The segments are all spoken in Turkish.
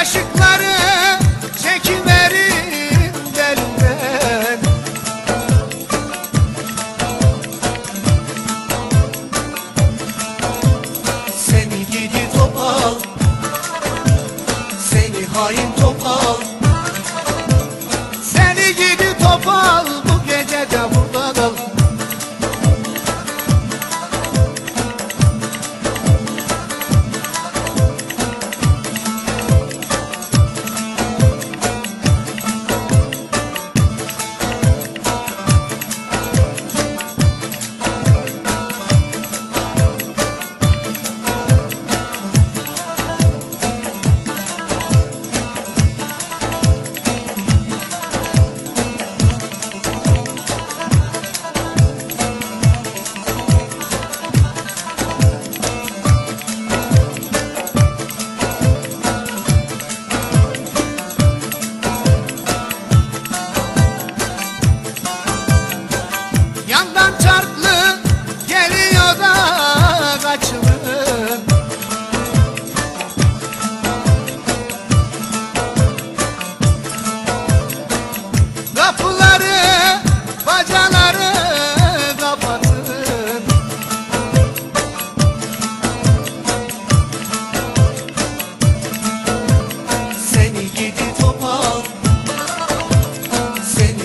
Kaşıkları çekiverim derinden. Seni gidi topal Seni hain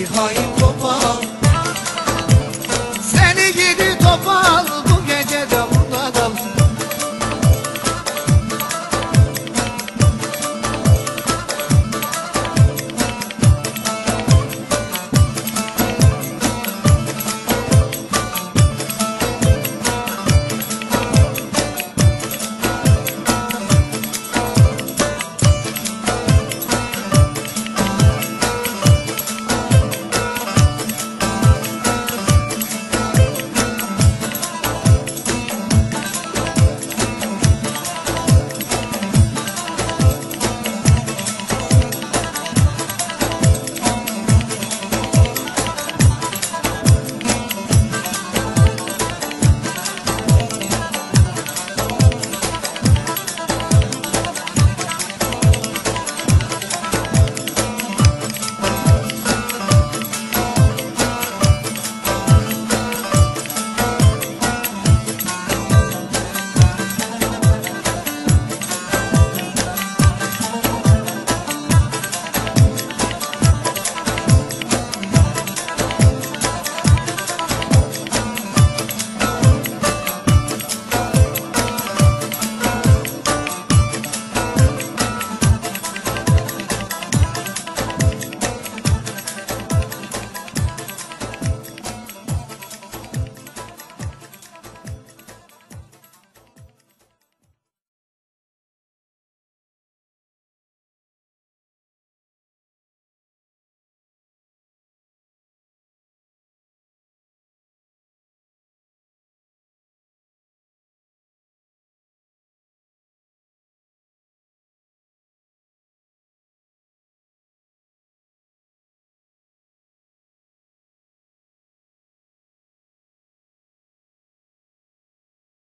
Seni hain